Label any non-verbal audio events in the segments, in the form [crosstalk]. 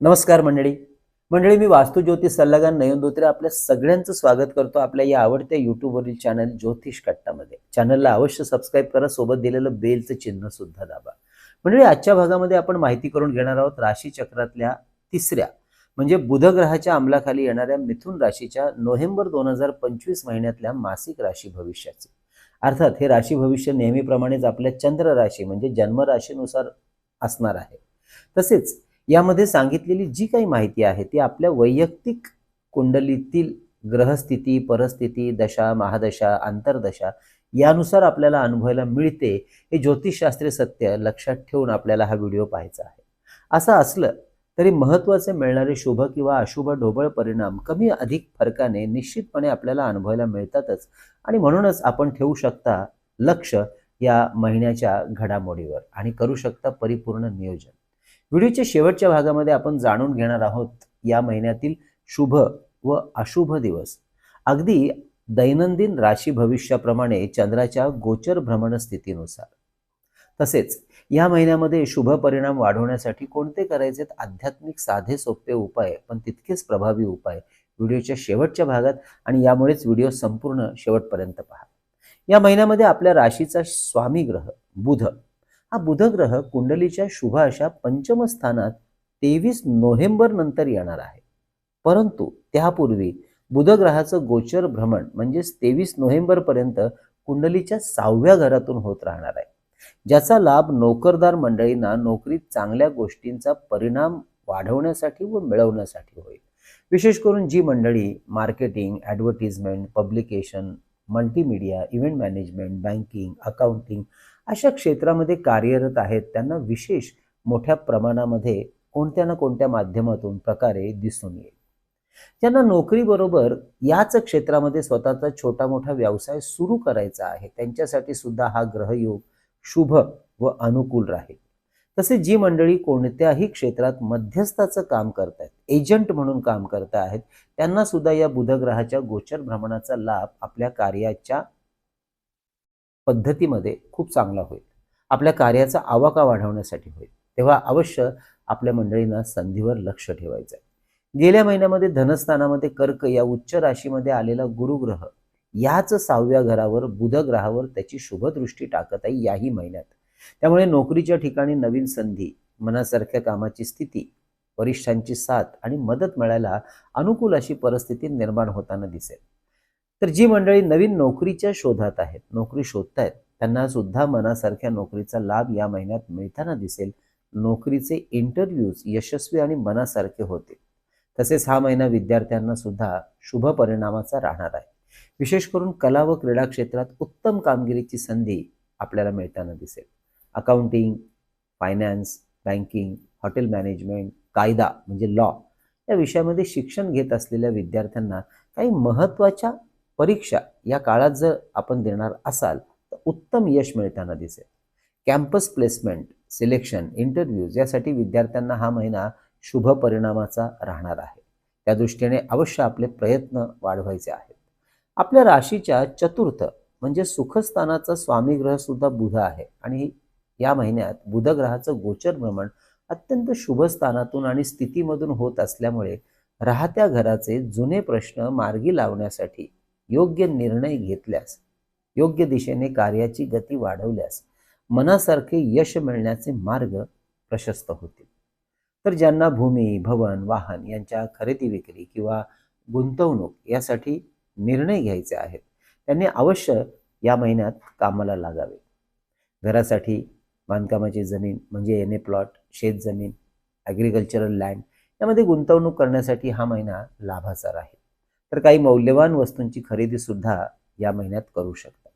नमस्कार मंडळी. मंडळी मी वास्तू ज्योतिष सल्लागार नयन धोत्रे आपल्या सगळ्यांचं स्वागत करतो आपल्या या आवडत्या युट्यूबवरील चॅनल ज्योतिष कट्टामध्ये. चॅनलला अवश्य सबस्क्राईब करा सोबत दिलेलं बेलचं चिन्ह सुद्धा दाबा. मंडळी आजच्या भागामध्ये आपण माहिती करून घेणार आहोत राशी चक्रातल्या तिसऱ्या म्हणजे बुध ग्रहाच्या अंमलाखाली येणाऱ्या मिथुन राशीच्या नोव्हेंबर दोन हजार पंचवीस महिन्यातल्या मासिक राशी भविष्याचे. अर्थात हे राशी भविष्य नेहमीप्रमाणेच आपल्या चंद्र राशी म्हणजे जन्म राशीनुसार असणार आहे. तसेच यामध्ये सांगितलेली जी काही माहिती आहे ती आपल्या वैयक्तिक कुंडलीतील ग्रहस्थिती परस्थिती दशा महादशा आंतरदशा यानुसार आपल्याला अनुभवायला मिळते हे ज्योतिषशास्त्रीय सत्य लक्षात ठेवून आपल्याला हा व्हिडिओ पाहायचा आहे. असं असलं तरी महत्त्वाचे मिळणारे शुभ किंवा अशुभ ढोबळ परिणाम कमी अधिक फरकाने निश्चितपणे आपल्याला अनुभवायला मिळतातच आणि म्हणूनच आपण ठेवू शकता लक्ष या महिन्याच्या घडामोडीवर आणि करू शकता परिपूर्ण नियोजन. व्हिडिओच्या शेवटच्या भागामध्ये आपण जाणून घेणार आहोत या महिन्यातील शुभ व अशुभ दिवस. अगदी दैनंदिन राशी भविष्याप्रमाणे चंद्राच्या गोचर भ्रमण स्थितीनुसार. तसेच या महिन्यामध्ये शुभ परिणाम वाढवण्यासाठी कोणते करायचे आध्यात्मिक साधे सोपे उपाय पण तितकेच प्रभावी उपाय व्हिडिओच्या शेवटच्या भागात आणि यामुळेच व्हिडिओ संपूर्ण शेवटपर्यंत पहा. या महिन्यामध्ये आपल्या राशीचा स्वामी ग्रह बुध. हा बुधग्रह कुंडलीच्या शुभ अशा पंचम स्थानात तेवीस नोव्हेंबर नंतर येणार आहे. परंतु त्यापूर्वी बुधग्रहाचं गोचर भ्रमण म्हणजेच तेवीस नोव्हेंबर पर्यंत कुंडलीच्या सहाव्या घरातून होत राहणार आहे. ज्याचा लाभ नोकरदार मंडळींना नोकरीत चांगल्या गोष्टींचा परिणाम वाढवण्यासाठी व मिळवण्यासाठी होईल. विशेष करून जी मंडळी marketing advertisement publication multimedia event management banking accounting अशा क्षेत्रामध्ये कार्यरत आहेत. त्यांना विशेष मोठ्या प्रमाणामध्ये कोणत्या ना कोणत्या माध्यमातून प्रकारे दिसून येईल. ज्यांना नोकरीबरोबर याच क्षेत्रामध्ये स्वतःचा छोटा मोठा व्यवसाय सुरू करायचा आहे. त्यांच्यासाठी सुद्धा हा ग्रहयोग शुभ व अनुकूल राहील. तसे जी मंडळी कोणत्याही क्षेत्रात मध्यस्थाचं काम करत आहेत एजंट म्हणून काम करत आहेत त्यांना सुद्धा या बुधग्रहाच्या गोचर भ्रमणाचा लाभ आपल्या कार्याच्या पद्धतीमध्ये खूप चांगला होईल. आपल्या कार्याचा आवाका वाढवण्यासाठी होईल. तेव्हा अवश्य आपल्या मंडळींना संधीवर लक्ष ठेवायचं आहे. गेल्या महिन्यामध्ये धनस्थानामध्ये कर्क या उच्च राशीमध्ये आलेला गुरुग्रह याच सहाव्या घरावर बुधग्रहावर त्याची शुभदृष्टी टाकत आहे याही महिन्यात. त्यामुळे नोकरीच्या ठिकाणी नवीन संधी मनासारख्या कामाची स्थिती वरिष्ठांची साथ आणि मदत मिळायला अनुकूल अशी परिस्थिती निर्माण होताना दिसेल. तर जी मंडळी नवीन नोकरीच्या शोधात आहेत नोकरी शोधतायत त्यांना सुद्धा मनासारख्या नोकरीचा लाभ या महिन्यात मिळताना दिसेल. नोकरीचे इंटरव्ह्यूज यशस्वी आणि मनासारखे होतील. तसेच हा महिना विद्यार्थ्यांना सुद्धा शुभ परिणामाचा राहणार आहे. विशेष करून कला व क्रीडा क्षेत्रात उत्तम कामगिरीची संधी आपल्याला मिळताना दिसेल. Accounting finance banking hotel management कायदा म्हणजे लॉ या विषयामध्ये शिक्षण घेत असलेल्या विद्यार्थ्यांना काही महत्त्वाच्या परीक्षा या काळात जर आपण देणार असाल तर उत्तम यश मिळताना दिसेल. कॅम्पस प्लेसमेंट सिलेक्शन इंटरव्ह्यूज यासाठी विद्यार्थ्यांना हा महिना शुभ परिणामाचा राहणार आहे. त्या दृष्टीने अवश्य आपले प्रयत्न वाढवायचे आहेत. आपल्या राशीच्या चतुर्थ म्हणजे सुखस्थानाचा स्वामीग्रह सुद्धा बुध आहे आणि या महिन्यात बुधग्रहाचं गोचर भ्रमण अत्यंत शुभ स्थानातून आणि स्थितीमधून होत असल्यामुळे राहत्या घराचे जुने प्रश्न मार्गी लावण्यासाठी योग्य निर्णय घेतल्यास योग्य दिशेने कार्याची गती वाढवल्यास मनासारखे यश मिळण्याचे मार्ग प्रशस्त होतील. तर ज्यांना भूमी भवन वाहन यांच्या खरेदी विक्री किंवा गुंतवणूक यासाठी निर्णय घ्यायचे आहेत त्यांनी अवश्य या महिन्यात कामाला लागावे. घरासाठी बांधकामाची जमीन म्हणजे एन ए प्लॉट शेतजमीन ॲग्रिकल्चरल लँड यामध्ये गुंतवणूक करण्यासाठी हा महिना लाभाचा राहील. तर काही मौल्यवान वस्तूंची खरेदी सुद्धा या महिन्यात करू शकता.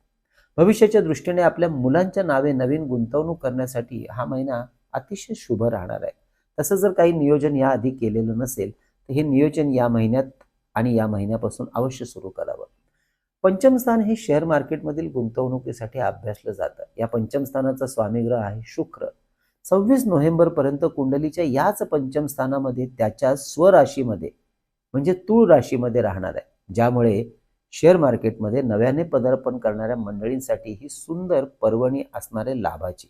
भविष्याच्या दृष्टीने आपल्या मुलांच्या नावे नवीन गुंतवणूक करण्यासाठी हा महिना अतिशय शुभ राहणार आहे. तसं जर काही नियोजन याआधी केलेलं नसेल तर हे नियोजन या महिन्यात आणि या महिन्यापासून अवश्य सुरू करावं. पंचम स्थान हे शेअर मार्केटमधील गुंतवणुकीसाठी अभ्यासलं जातं. या पंचम स्थानाचा स्वामीग्रह आहे शुक्र. सव्वीस नोव्हेंबरपर्यंत कुंडलीच्या याच पंचम स्थानामध्ये त्याच्या स्वराशीमध्ये म्हणजे तूळ राशीमध्ये राहणार आहे. ज्यामुळे शेअर मार्केटमध्ये नव्याने पदार्पण करणाऱ्या मंडळींसाठी ही सुंदर पर्वणी असणारे लाभाची.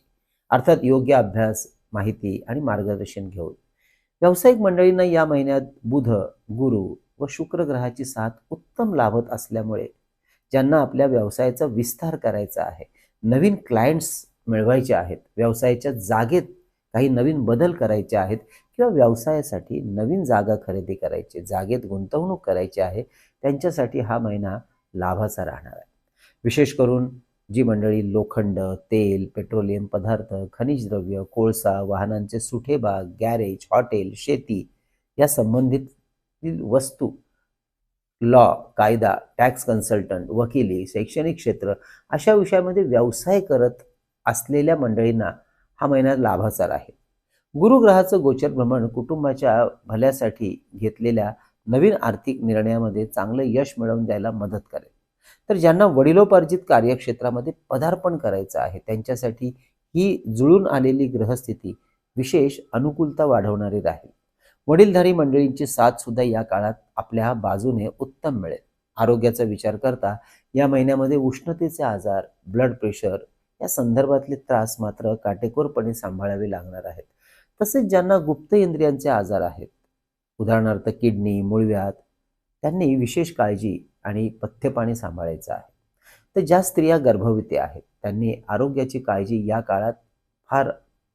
अर्थात योग्य अभ्यास माहिती आणि मार्गदर्शन घेऊन. व्यावसायिक मंडळींना या महिन्यात बुध गुरु व शुक्र ग्रहाची साथ उत्तम लाभत असल्यामुळे ज्यांना आपल्या व्यवसायाचा विस्तार करायचा आहे. नवीन क्लायंट्स मिळवायचे आहेत. व्यवसायाच्या जागेत काही नवीन बदल करायचे आहेत किंवा व्यवसायासाठी नवीन जागा खरेदी करायची जागेत गुंतवणूक करायची आहे त्यांच्यासाठी हा महिना लाभाचा राहणार आहे. विशेष करून जी मंडळी लोखंड तेल पेट्रोलियम पदार्थ खनिज द्रव्य कोळसा वाहनांचे सुठे भाग गॅरेज हॉटेल शेती या संबंधित वस्तू लॉ कायदा टॅक्स कन्सल्टंट वकिली शैक्षणिक क्षेत्र अशा विषयामध्ये व्यवसाय करत असलेल्या मंडळींना हा महिना लाभाचा आहे. गुरुग्रहाचं गोचर भ्रमण कुटुंबाच्या भल्यासाठी घेतलेल्या नवीन आर्थिक निर्णयामध्ये चांगलं यश मिळवून द्यायला मदत करेल. तर ज्यांना वडिलोपार्जित कार्यक्षेत्रामध्ये पदार्पण करायचं आहे त्यांच्यासाठी ही जुळून आलेली ग्रहस्थिती विशेष अनुकूलता वाढवणारी राहील. वडीलधारी मंडळींची साथ सुद्धा या काळात आपल्या बाजूने उत्तम मिळेल. आरोग्याचा विचार करता या महिन्यामध्ये उष्णतेचे आजार ब्लड प्रेशर या संदर्भातले त्रास मात्र काटेकोरपणे सांभाळावे लागणार आहेत. तसेच ज्यांना गुप्त इंद्रियांचे आजार आहेत उदाहरणार्थ किडनी मुळव्यात त्यांनी विशेष काळजी आणि पथ्यपाणी सांभाळायचं आहे. तर ज्या स्त्रिया गर्भवती आहेत त्यांनी आरोग्याची काळजी या काळात फार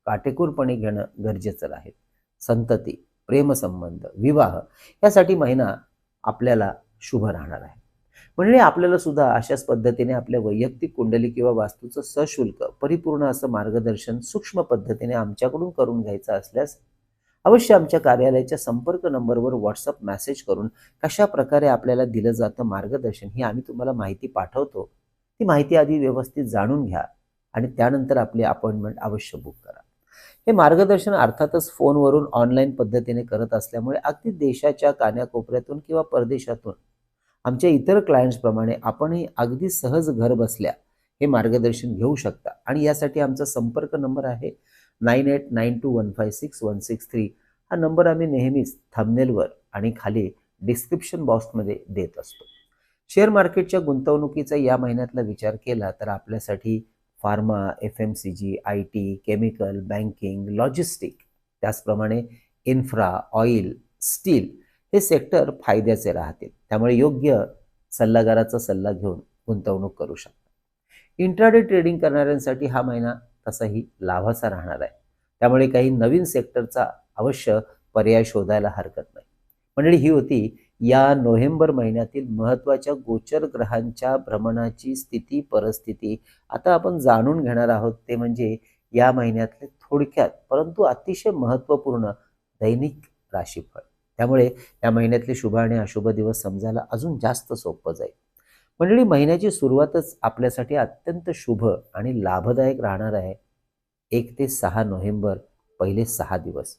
काटेकोरपणे घेणं गरजेचं आहे. संतती प्रेमसंबंध विवाह यासाठी महिना आपल्याला शुभ राहणार आहे. म्हणजे आपल्याला सुद्धा अशाच पद्धतीने आपल्या वैयक्तिक कुंडली किंवा वास्तूचं सशुल्क परिपूर्ण असं मार्गदर्शन सूक्ष्म पद्धतीने आमच्याकडून करून घ्यायचं असल्यास अवश्य आमच्या कार्यालयाच्या संपर्क नंबरवर व्हॉट्सअप मेसेज करून कशा प्रकारे आपल्याला दिलं जातं मार्गदर्शन ही आम्ही तुम्हाला माहिती पाठवतो. ती माहिती आधी व्यवस्थित जाणून घ्या आणि त्यानंतर आपली अपॉइंटमेंट अवश्य बुक करा. हे मार्गदर्शन अर्थातच फोनवरून ऑनलाईन पद्धतीने करत असल्यामुळे अगदी देशाच्या कान्याकोपऱ्यातून किंवा परदेशातून आमच्या इतर क्लायंट्सप्रमाणे आपणही अगदी सहज घर बसल्या हे मार्गदर्शन घेऊ शकता. आणि यासाठी आमचा संपर्क नंबर आहे nine eight nine two one five six one six three. हा नंबर आम्ही नेहमीच थंबनेलवर आणि खाली डिस्क्रिप्शन बॉक्समध्ये देत असतो. शेअर मार्केटच्या गुंतवणुकीचा या महिन्यातला विचार केला तर आपल्यासाठी pharma F M C G I T chemical banking logistic त्याचप्रमाणे इन्फ्रा ऑइल स्टील हे सेक्टर फायद्याचे राहतील. त्यामुळे योग्य सल्लागाराचा सल्ला घेऊन गुंतवणूक करू शकता. इंट्राडे ट्रेडिंग करणाऱ्यांसाठी हा महिना तसाही लाभाचा राहणार आहे. त्यामुळे काही नवीन सेक्टरचा अवश्य पर्याय शोधायला हरकत नाही. मंडळी ही होती या नोव्हेंबर महिन्यातील महत्त्वाच्या गोचर ग्रहांच्या भ्रमणाची स्थिती परिस्थिती आता आपण जाणून घेणार आहोत. ते म्हणजे या महिन्यातले थोडक्यात परंतु अतिशय महत्त्वपूर्ण दैनिक राशीफळ. त्यामुळे या महिन्यातले शुभ आणि अशुभ दिवस समजायला अजून जास्त सोपं जाईल. मंडळी महिन्याची सुरुवातच आपल्यासाठी अत्यंत शुभ आणि लाभदायक राहणार आहे. एक ते सहा नोव्हेंबर पहिले सहा दिवस.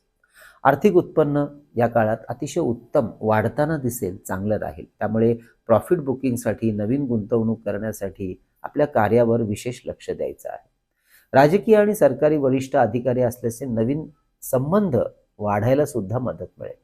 आर्थिक उत्पन्न या काळात अतिशय उत्तम वाढताना दिसेल चांगलं राहील. त्यामुळे प्रॉफिट बुकिंगसाठी नवीन गुंतवणूक करण्यासाठी आपल्या कार्यावर विशेष लक्ष द्यायचं आहे. राजकीय आणि सरकारी वरिष्ठ अधिकारी असल्याचे नवीन संबंध वाढायला सुद्धा मदत मिळेल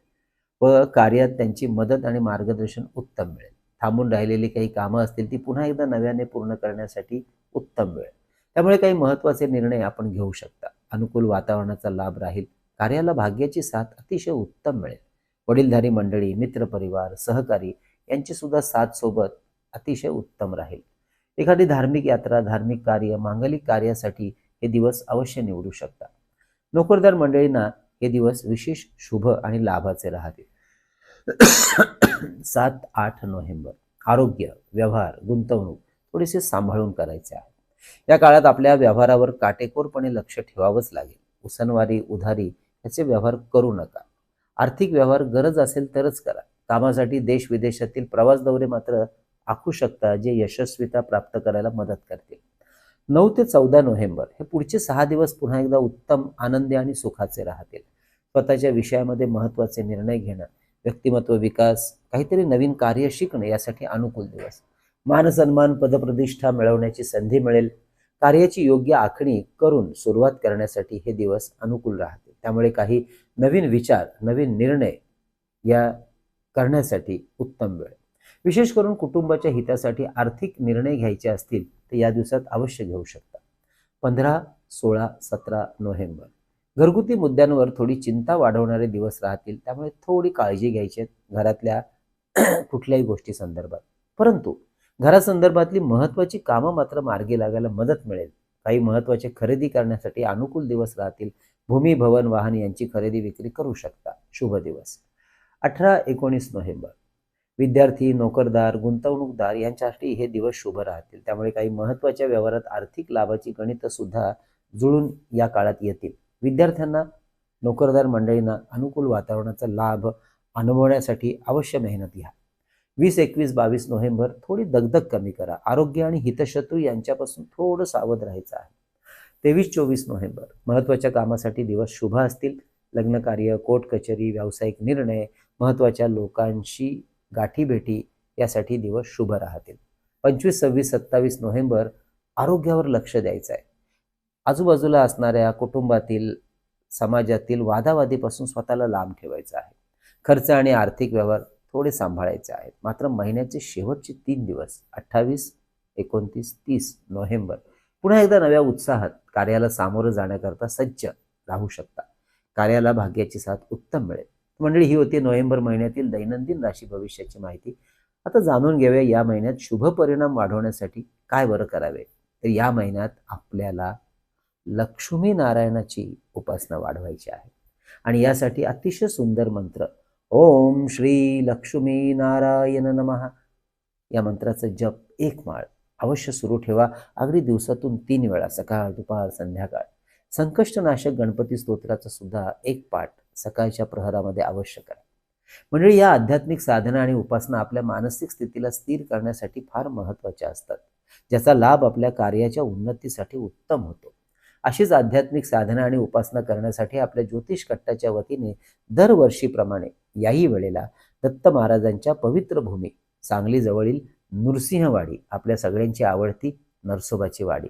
व कार्यात त्यांची मदत आणि मार्गदर्शन उत्तम मिळेल. थांबून राहिलेली काही कामं असतील ती पुन्हा एकदा नव्याने पूर्ण करण्यासाठी उत्तम वेळ त्यामुळे काही महत्त्वाचे निर्णय आपण घेऊ शकता. अनुकूल वातावरणाचा लाभ राहील. कार्याला भाग्याची साथ अतिशय उत्तम मिळेल. वडीलधारी मंडळी मित्रपरिवार सहकारी यांची सुद्धा साथ सोबत अतिशय उत्तम राहील. एखादी धार्मिक यात्रा धार्मिक कार्य मांगलिक कार्यासाठी हे दिवस अवश्य निवडू शकता. नोकरदार मंडळींना हे दिवस विशेष शुभ आणि लाभाचे राहतील [coughs] सात आठ नोव्हेंबर. आरोग्य व्यवहार गुंतवणूक थोडेसे सांभाळून करायचे आहे. या काळात आपल्या व्यवहारावर काटेकोरपणे लक्ष ठेवावंच लागेल. उसनवारी उधारी याचे व्यवहार करू नका. आर्थिक व्यवहार गरज असेल तरच करा. कामासाठी देश विदेशातील प्रवास दौरे मात्र आखू शकता जे यशस्वीता प्राप्त करायला मदत करतील. नऊ ते चौदा नोव्हेंबर हे पुढचे सहा दिवस पुन्हा एकदा उत्तम आनंदी आणि सुखाचे राहतील. स्वतःच्या विषयामध्ये महत्त्वाचे निर्णय घेणं व्यक्तिमत्व विकास काहीतरी नवीन कार्य शिकणं यासाठी अनुकूल दिवस. मानसन्मान पदप्रतिष्ठा मिळवण्याची संधी मिळेल. कार्याची योग्य आखणी करून सुरुवात करण्यासाठी हे दिवस अनुकूल राहतात त्यामुळे काही नवीन विचार नवीन निर्णय या करण्यासाठी उत्तम वेळ विशेष करून कुटुंबाच्या हितासाठी आर्थिक निर्णय घ्यायचे असतील तर या दिवसात अवश्य घेऊ शकता. पंधरा सोळा सतरा नोव्हेंबर. घरगुती मुद्द्यांवर थोडी चिंता वाढवणारे दिवस राहतील त्यामुळे थोडी काळजी घ्यायची घरातल्या [clears throat] कुठल्याही गोष्टी संदर्भात. परंतु घरासंदर्भातली महत्वाची कामं मात्र मार्गी लागायला मदत मिळेल. काही महत्त्वाचे खरेदी करण्यासाठी अनुकूल दिवस राहतील भूमी भवन वाहन यांची खरेदी विक्री करू शकता. शुभ दिवस. अठरा एकोणीस नोव्हेंबर. विद्यार्थी नोकरदार गुंतवणूकदार यांच्यासाठी हे दिवस शुभ राहतील. त्यामुळे काही महत्त्वाच्या व्यवहारात आर्थिक लाभाची गणित सुद्धा जुळून या काळात येतील. विद्यार्थ्यांना नोकरदार मंडळींना अनुकूल वातावरणाचा लाभ अनुभवण्यासाठी अवश्य मेहनत घ्या. वीस एकवीस बावीस नोव्हेंबर थोडी दगदग कमी करा. आरोग्य आणि हितशत्रू यांच्यापासून थोडं सावध राहायचं आहे. तेवीस चोवीस नोव्हेंबर. महत्त्वाच्या कामासाठी दिवस शुभ असतील. लग्नकार्य कोटकचेरी कोर्ट कचेरी व्यावसायिक निर्णय महत्त्वाच्या लोकांशी गाठीभेटी यासाठी दिवस शुभ राहतील. पंचवीस सव्वीस सत्तावीस नोव्हेंबर आरोग्यावर लक्ष द्यायचं आहे आजूबाजूला असणाऱ्या कुटुंबातील समाजातील वादावादीपासून स्वतःला लांब ठेवायचं आहे. खर्च आणि आर्थिक व्यवहार थोडे सांभाळायचे आहेत. मात्र महिन्याचे शेवटचे तीन दिवस अठ्ठावीस एकोणतीस तीस नोव्हेंबर पुन्हा एकदा नव्या उत्साहात कार्याला सामोरं जाण्याकरता सज्ज राहू शकता. कार्याला भाग्याची साथ उत्तम मिळेल. मंडळी ही होती नोव्हेंबर महिन्यातील दैनंदिन राशी भविष्याची माहिती. आता जाणून घेऊया या महिन्यात शुभ परिणाम वाढवण्यासाठी काय बरं करावे? तर या महिन्यात आपल्याला लक्ष्मी नारायणाची उपासना वाढवायची आहे. आणि यासाठी अतिशय सुंदर मंत्र ओम श्री लक्ष्मी नारायण नमः. या मंत्राचा जप एक माळ अवश्य सुरू ठेवा. अगदी दिवसातून तीन वेळा सकाळ दुपार संध्याकाळ. संकष्टनाशक गणपती स्तोत्राचा सुद्धा एक पाठ सकाळच्या प्रहरामध्ये आवश्यक आहे म्हणजे या आध्यात्मिक साधना आणि उपासना आपल्या मानसिक स्थितीला स्थिर करण्यासाठी फार महत्त्वाच्या असतात ज्याचा लाभ आपल्या कार्याच्या उन्नतीसाठी उत्तम होतो. अशीच आध्यात्मिक साधना आणि उपासना करण्यासाठी आपल्या ज्योतिष कट्टाच्या वतीने दरवर्षीप्रमाणे याही वेळेला दत्त महाराजांच्या पवित्र भूमी सांगली जवळील नृसिंहवाडी आपल्या सगळ्यांची आवडती नरसोबाची वाडी.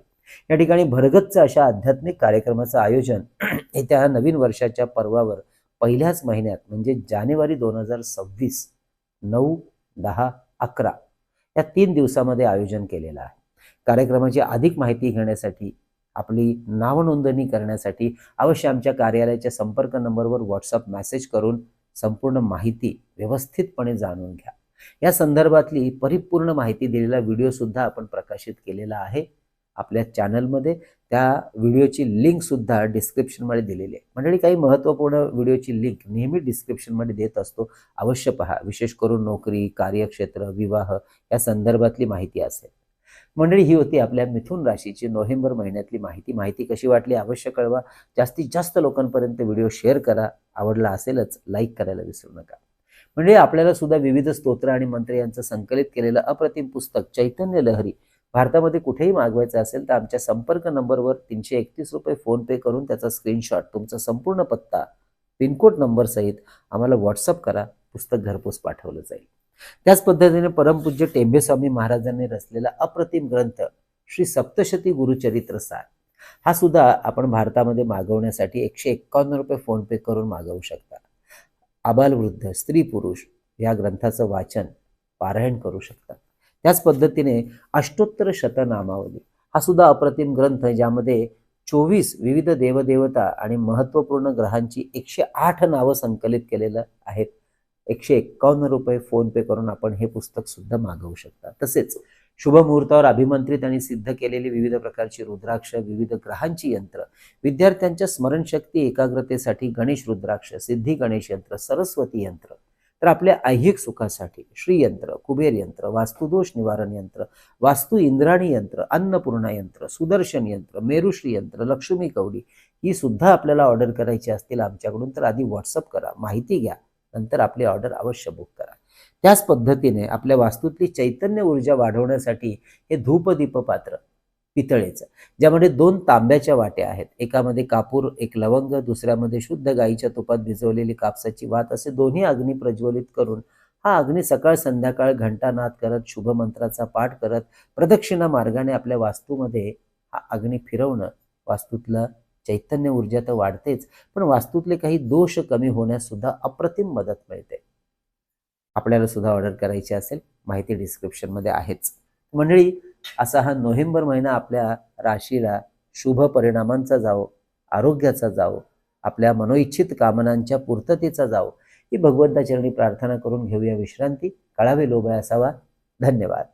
या ठिकाणी भरगतचं अशा आध्यात्मिक कार्यक्रमाचं आयोजन [clears throat] येत्या नवीन वर्षाच्या पर्वावर पहिल्याच महिन्यात म्हणजे जानेवारी दोन हजार सव्वीस नऊ दहा अकरा या तीन दिवसामध्ये आयोजन केलेलं आहे. कार्यक्रमाची अधिक माहिती घेण्यासाठी आपली नावनोंदणी करण्यासाठी अवश्य आमच्या कार्यालयाच्या संपर्क नंबरवर व्हॉट्सअप मेसेज करून संपूर्ण माहिती व्यवस्थितपणे जाणून घ्या. या संदर्भातली परिपूर्ण माहिती दिलेला व्हिडिओ सुद्धा आपण प्रकाशित केलेला आहे आपल्या चॅनलमध्ये त्या व्हिडिओची लिंक सुद्धा डिस्क्रिप्शनमध्ये दिलेली आहे. मंडळी काही महत्त्वपूर्ण व्हिडिओची लिंक नेहमी डिस्क्रिप्शनमध्ये देत असतो. अवश्य पहा. विशेष करून नोकरी कार्यक्षेत्र विवाह या संदर्भातली माहिती असेल. मंडळी ही होती आपल्या मिथुन राशीची नोव्हेंबर महिन्यातली माहिती. माहिती कशी वाटली अवश्य कळवा. जास्तीत जास्त लोकांपर्यंत व्हिडिओ शेअर करा. आवडला असेलच लाईक करायला विसरू नका. म्हणजे आपल्याला सुद्धा विविध स्तोत्र आणि मंत्र यांचं संकलित केलेलं अप्रतिम पुस्तक चैतन्य लहरी भारतामध्ये कुठेही मागवायचं असेल तर आमच्या संपर्क नंबरवर तीनशे एकतीस रुपये फोनपे करून त्याचा स्क्रीनशॉट तुमचा संपूर्ण पत्ता पिनकोड नंबर सहित आम्हाला व्हॉट्सअप करा पुस्तक घरपोच पाठवलं जाईल. त्याच पद्धतीने परमपूज्य टेंबेस्वामी महाराजांनी रचलेला अप्रतिम ग्रंथ श्री सप्तशती गुरुचरित्र सार. हा सुद्धा आपण भारतामध्ये मागवण्यासाठी एकशे एक्कावन्न रुपये फोनपे करून मागवू शकता. आबालवृद्ध स्त्री पुरुष या ग्रंथाचं वाचन पारायण करू शकतात. त्याच पद्धतीने अष्टोत्तर शतनामावली हा सुद्धा अप्रतिम ग्रंथ ज्यामध्ये चोवीस विविध देवदेवता आणि महत्त्वपूर्ण ग्रहांची एकशे आठ नावं संकलित केलेलं आहेत. एकशे एक्कावन्न रुपये फोनपे करून आपण हे पुस्तक सुद्धा मागवू शकता. तसेच शुभ मुहूर्तावर अभिमंत्रित आणि सिद्ध केलेली विविध प्रकारची रुद्राक्ष विविध ग्रहांची यंत्र. विद्यार्थ्यांच्या स्मरणशक्ती एकाग्रतेसाठी गणेश रुद्राक्ष सिद्धी गणेश यंत्र सरस्वती यंत्र. तर आपल्या ऐहिक सुखासाठी श्रीयंत्र कुबेर यंत्र वास्तुदोष निवारण यंत्र वास्तू इंद्राणी यंत्र अन्नपूर्णा यंत्र सुदर्शन यंत्र मेरुश्री यंत्र लक्ष्मी कवडी ही सुद्धा आपल्याला ऑर्डर करायची असतील आमच्याकडून तर आधी व्हॉट्सअप करा माहिती घ्या नंतर आपली ऑर्डर अवश्य बुक करा. त्याच पद्धतीने आपल्या वास्तूतली चैतन्य ऊर्जा वाढवण्यासाठी हे धूपदीप पात्र पितळेचं. ज्यामध्ये दोन तांब्याच्या वाट्या आहेत. एकामध्ये कापूर एक लवंग दुसऱ्यामध्ये शुद्ध गाईच्या तुपात भिजवलेली कापसाची वात असे दोन्ही अग्नी प्रज्वलित करून हा अग्नी सकाळ संध्याकाळ घंटानाद करत शुभ मंत्राचा पाठ करत प्रदक्षिणा मार्गाने आपल्या वास्तूमध्ये हा अग्नी फिरवणं वास्तूतलं चैतन्य ऊर्जा तर वाढतेच पण वास्तूतले काही दोष कमी होण्यास सुद्धा अप्रतिम मदत मिळते. आपल्याला सुद्धा ऑर्डर करायची असेल माहिती डिस्क्रिप्शनमध्ये आहेच. मंडळी असा हा नोव्हेंबर महिना आपल्या राशीला शुभ परिणामांचा जावो आरोग्याचा जावो आपल्या मनोइच्छित कामनांच्या पूर्ततेचा जावो ही भगवंताचरणी प्रार्थना करून घेऊया विश्रांती. कळावे लोभय असावा. धन्यवाद.